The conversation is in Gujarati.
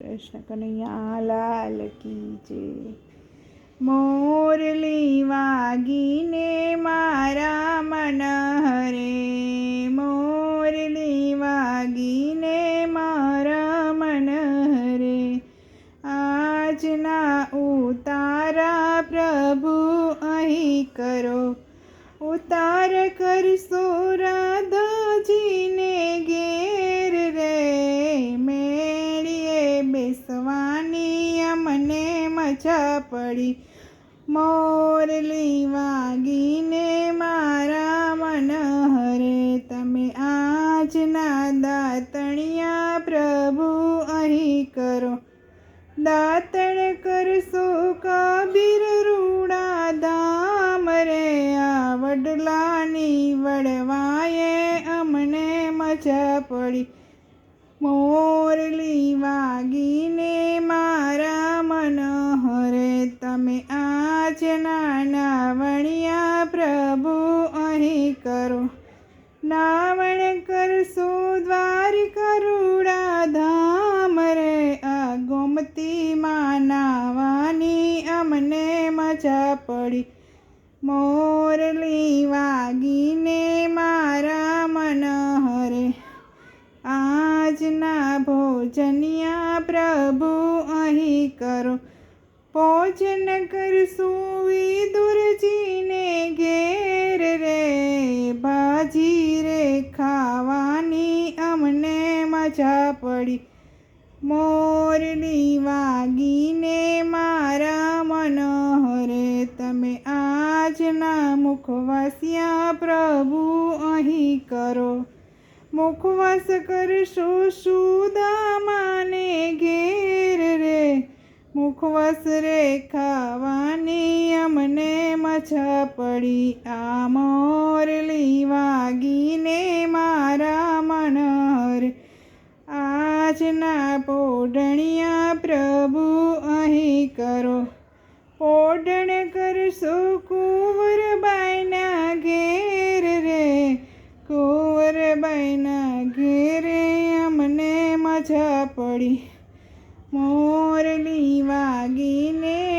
કૃષ્ણ કનૈયા લાલ કી મોરલી વાગીને મારા મન હરે. મોરલી વાગીને મારા મન હરે. આજના ઉતારા પ્રભુ અહીં કરો. ઉતાર કરશો રાધાજીને મજા પડી મોરલી વાગીને મારા મન હરે. તમે આજના દાતણિયા પ્રભુ અહીં કરો. દાતણ કરશો કબીર રૂડા દામ રે. આ વડલાની વડવાએ અમને મજા પડી. મોરલી તમે આજ નાના વણિયા પ્રભુ અહીં કરો. નાવણ કરશો દ્વારિકા રૂડા ધામ રે. આ ગોમતીમાં નાવાની અમને મજા પડી. મોરલી વાગીને મારા મન હરે. આજના ભોજનિયા પ્રભુ અહીં કરો. ભોજન કરશું વિદુરજીને ઘેર રે, ભાજી રે ખાવાની અમને મજા પડી. મોરલી વાગીને મારા મન હરે તમે આજના મુખવાસ્યા પ્રભુ અહીં કરો. મુખવાસ કરશો સુદામાને મુખવાસ રે ખાવાની અમને મજા પડી. આ મોરલી વાગીને મારા મન આજના પોઢણિયા પ્રભુ અહીં કરો. પોઢણ કરશો કુંવરબાઈના ઘેર રે. કુંવરબાઈના ઘેરે અમને મજા પડી. મોરલી વાગીને